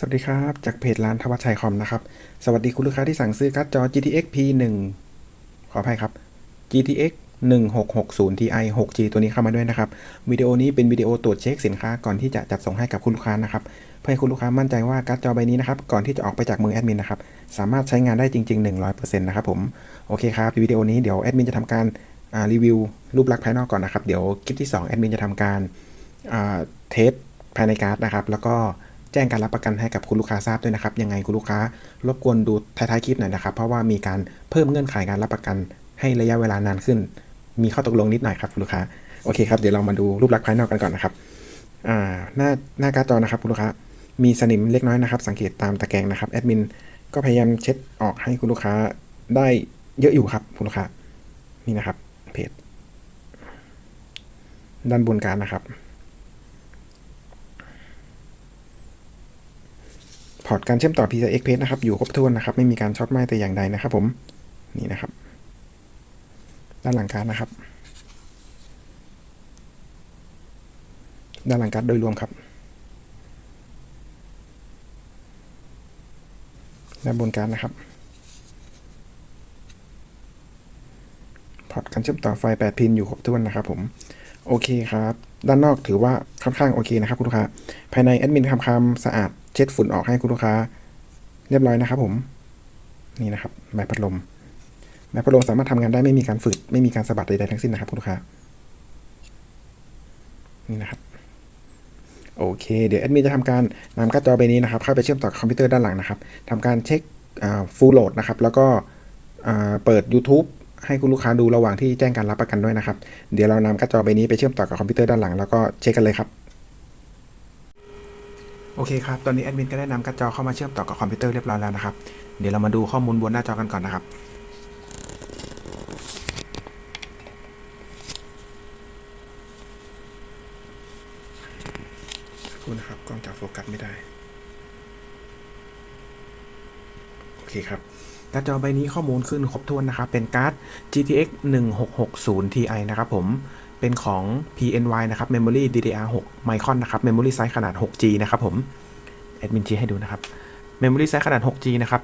สวัสดีครับ จากเพจร้านทวัชชัยคอมนะครับ สวัสดีคุณลูกค้าที่สั่งซื้อการ์ดจอ GTX P1 ขออภัยครับ GTX 1660 Ti 6G ตัวนี้เข้ามาด้วยนะครับ วิดีโอนี้เป็นวิดีโอตรวจเช็คสินค้าก่อนที่จะจัดส่งให้กับคุณลูกค้านะครับ เพื่อให้คุณลูกค้ามั่นใจว่าการ์ดจอใบนี้นะครับ ก่อนที่จะออกไปจากมือแอดมินนะครับ สามารถใช้งานได้จริง ๆ 100%นะครับผม โอเคครับ วิดีโอนี้เดี๋ยวแอดมินจะทำการรีวิวรูปลักษณ์ภายนอกก่อนนะครับ เดี๋ยวคลิปที่2แอดมินจะทำการอ่าเทสภายในการ์ดนะครับ แล้วก็ แจ้งการรับประกันให้กับคุณลูกค้าทราบด้วยนะครับ ยังไงคุณลูกค้ารบกวนดูท้ายๆคลิปหน่อยนะครับ เพราะว่ามีการเพิ่มเงื่อนไขการรับประกัน ให้ระยะเวลานานขึ้น มีข้อตกลงนิดหน่อยครับคุณลูกค้า โอเคครับ เดี๋ยวเรามาดูรูปลักษณ์ภายนอกกันก่อนนะครับ อ่า หน้าหน้าการ์ดจอนะครับคุณลูกค้า มีสนิมเล็กน้อยนะครับ สังเกตตามตะแกรงนะครับ แอดมินก็พยายามเช็ดออกให้คุณลูกค้าได้เยอะอยู่ครับคุณลูกค้า นี่นะครับ เพจ ด้านบนการนะครับ พอ ร์ตการเชื่อมต่อ PCI Express นะครับ อยู่ครบถ้วนนะครับ ไม่มีการช็อตไหม้แต่อย่างใดนะครับผม นี่นะครับ ด้านหลังการนะครับ ด้านหลังการโดยรวมครับ ด้านบนการนะครับ พอร์ตการเชื่อมต่อไฟ 8 พินอยู่ครบถ้วนนะครับผม โอเคครับ ด้านนอกถือว่าค่อนข้างโอเคนะครับคุณลูกค้า ภายในแอดมินทำความสะอาด เช็ดฝุ่นออกให้คุณลูกค้า เรียบร้อยนะครับผม นี่นะครับไม้พัดลมไม้พัดลมสามารถทำงานได้ไม่มีการฝืดไม่มีการสะบัดใดๆทั้งสิ้นนะครับคุณลูกค้า นี่นะครับโอเค เดี๋ยวแอดมินจะทำการนำการ์ดจอใบนี้นะครับเข้าไปเชื่อมต่อกับคอมพิวเตอร์ด้านหลังนะครับทำการเช็คฟูลโหลดนะครับ แล้วก็เปิด YouTube ให้คุณลูกค้าดูระหว่างที่แจ้งการรับประกันด้วยนะครับ เดี๋ยวเรานำการ์ดจอใบนี้ไปเชื่อมต่อกับคอมพิวเตอร์ด้านหลังแล้วก็เช็คกันเลยครับ โอเคครับ ตอนนี้แอดมินก็ได้นำการ์ดจอเข้ามาเชื่อมต่อกับคอมพิวเตอร์เรียบร้อยแล้วนะครับ เดี๋ยวเรามาดูข้อมูลบนหน้าจอกันก่อนนะครับ คุณนะครับ กล้องจับโฟกัสไม่ได้ โอเคครับ การ์ดจอใบนี้ข้อมูลขึ้นครบถ้วนนะครับ เป็นการ์ด GTX 1660 Ti นะครับผม เป็นของ PNY นะครับ Memory DDR6 Micron นะครับ Memory Size ขนาด 6G นะครับผมแอดมินชี้ให้ดูนะครับ Memory Size ขนาด 6G นะครับ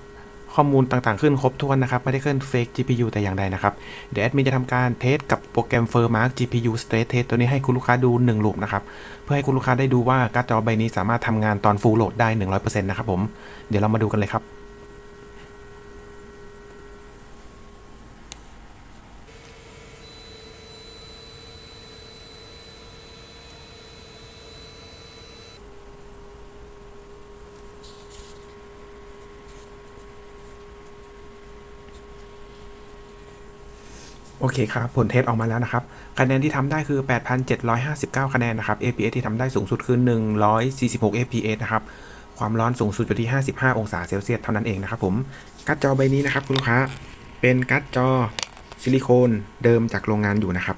ข้อมูลต่างๆขึ้นครบถ้วนนะครับ ไม่ได้ขึ้น Fake GPU แต่อย่างใดนะครับ เดี๋ยวแอดมินจะทำการเทสกับโปรแกรม Firmark GPU Stress Test ตัวนี้ให้คุณลูกค้าดู1ลูปนะครับ เพื่อให้คุณลูกค้าได้ดูว่าการ์ดจอใบนี้สามารถทำงานตอน Full Load ได้ 100%นะครับผม เดี๋ยวเรามาดูกันเลยครับ โอเคครับ ผลเทสออกมาแล้วนะครับ คะแนนที่ทำได้คือ 8,759 คะแนนนะครับ APS ที่ทำได้สูงสุดคือ 146 APS นะครับ ความร้อนสูงสุดอยู่ที่ 55 องศาเซลเซียสเท่านั้นเองนะครับผม การ์ดจอใบนี้นะครับคุณลูกค้า เป็นการ์ดจอซิลิโคนเดิมจากโรงงานอยู่นะครับ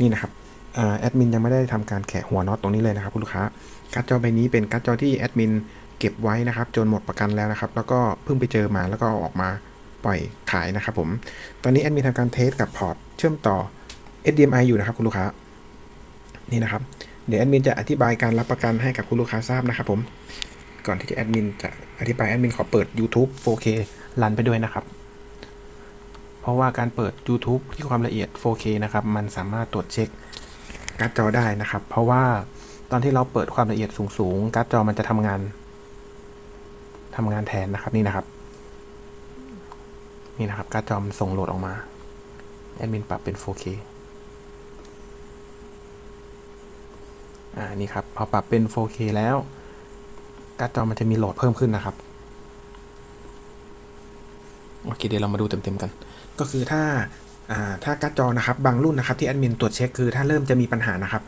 นี่นะครับอแอดมินยังไม่ได้ทำการแขะหัวน็อตตรงนี้เลยนะครับคุณลูกค้า การ์ดจอใบนี้เป็นการ์ดจอที่แอดมินเก็บไว้นะครับ จนหมดประกันแล้วนะครับ แล้วก็เพิ่งไปเจอมาแล้วก็ออกมา ปล่อยขายนะครับผม ตอนนี้แอดมินทำการเทสกับพอร์ตเชื่อมต่อ HDMI อยู่นะครับคุณลูกค้า นี่นะครับ เดี๋ยวแอดมินจะอธิบายการรับประกันให้กับคุณลูกค้าทราบนะครับผม ก่อนที่จะแอดมินจะอธิบายแอดมินขอเปิด YouTube 4K รันไปด้วยนะครับ เพราะว่าการเปิด YouTube ที่ความละเอียด 4K นะครับ มันสามารถตรวจเช็คการ์ดจอได้นะครับ เพราะว่าตอนที่เราเปิดความละเอียดสูงๆการ์ดจอมันจะทำงานทำงานแทนนะครับนี่นะครับ นี่นะครับการ์ดจอมส่งโหลดออกมาแอดมินปรับเป็น 4K อ่านี่ครับพอปรับเป็น 4K แล้วการ์ดจอมันจะมีโหลดเพิ่มขึ้นนะครับโอเคเดี๋ยวเรามาดูเต็มๆกัน ก็คือถ้าอ่าถ้าการ์ดจอนะครับบางรุ่นนะครับที่แอดมินตรวจเช็คคือถ้าเริ่มจะมีปัญหานะครับ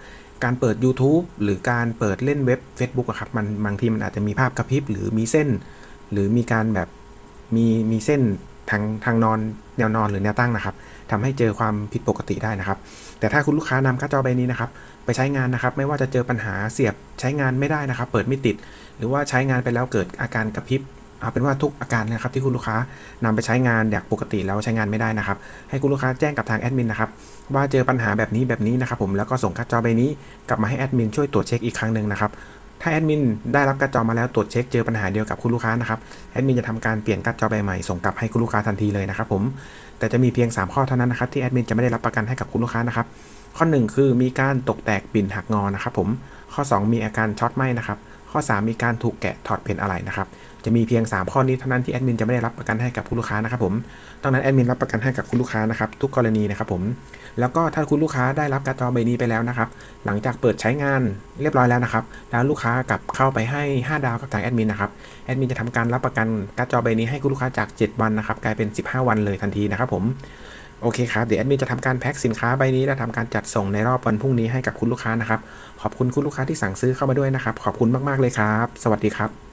การเปิด YouTube หรือการเปิดเล่นเว็บ Facebook อะครับมันบางทีมันอาจจะมีภาพกระพริบหรือมีเส้น หรือมีการแบบมีมีเส้น ทางทางนอนแนวนอนหรือแนวตั้งนะครับทำให้เจอความผิดปกติได้นะครับ แต่ถ้าคุณลูกค้านำการ์ดจอใบนี้นะครับ ไปใช้งานนะครับ ไม่ว่าจะเจอปัญหาเสียบใช้งานไม่ได้นะครับ เปิดไม่ติด หรือว่าใช้งานไปแล้วเกิดอาการกระพริบเอาเป็นว่าทุกอาการนะครับที่คุณลูกค้านำไปใช้งานอย่างปกติแล้วใช้งานไม่ได้นะครับ ให้คุณลูกค้าแจ้งกับทางแอดมินนะครับว่าเจอปัญหาแบบนี้แบบนี้นะครับผมแล้วก็ส่งการ์ดจอใบนี้กลับมาให้แอดมินช่วยตรวจเช็คอีกครั้งหนึ่งนะครับ ถ้าแอดมินได้รับการ์ดจอมาแล้วตรวจเช็คเจอปัญหาเดียวกับคุณลูกค้านะครับแอดมินจะทำการเปลี่ยนการ์ดจอใบใหม่ส่งกลับให้คุณลูกค้าทันทีเลยนะครับผมแต่จะมีเพียง 3 ข้อเท่านั้นนะครับที่แอดมินจะไม่ได้รับประกันให้กับคุณลูกค้านะครับข้อ 1 คือมีการตกแตกปิ่นหักงอนะครับผมข้อ 2 มีอาการช็อตไหม้นะครับข้อ 3 มีการถูกแกะถอดเพนอะไรนะครับ จะมีเพียง 3 ข้อนี้เท่านั้นที่แอดมินจะไม่ได้รับประกันให้กับคุณลูกค้านะครับผมดังนั้นแอดมินรับประกันให้กับคุณลูกค้านะครับทุกกรณีนะครับผม แล้วก็ถ้าคุณลูกค้าได้รับการ์ดจอใบนี้ไปแล้วนะครับ หลังจากเปิดใช้งานเรียบร้อยแล้วนะครับ แล้วลูกค้ากลับเข้าไปให้ 5 ดาวกับทางแอดมินนะครับ แอดมินจะทำการรับประกันการ์ดจอใบนี้ให้คุณลูกค้าจาก 7 วันนะครับกลายเป็น 15 วันเลยทันทีนะครับผมโอเคครับ เดี๋ยวแอดมินจะทำการแพ็คสินค้าใบนี้ และทำการจัดส่งในรอบวันพรุ่งนี้ให้กับคุณลูกค้านะครับ ขอบคุณคุณลูกค้าที่สั่งซื้อเข้ามาด้วยนะครับ ขอบคุณมาก ๆ เลยครับ สวัสดีครับ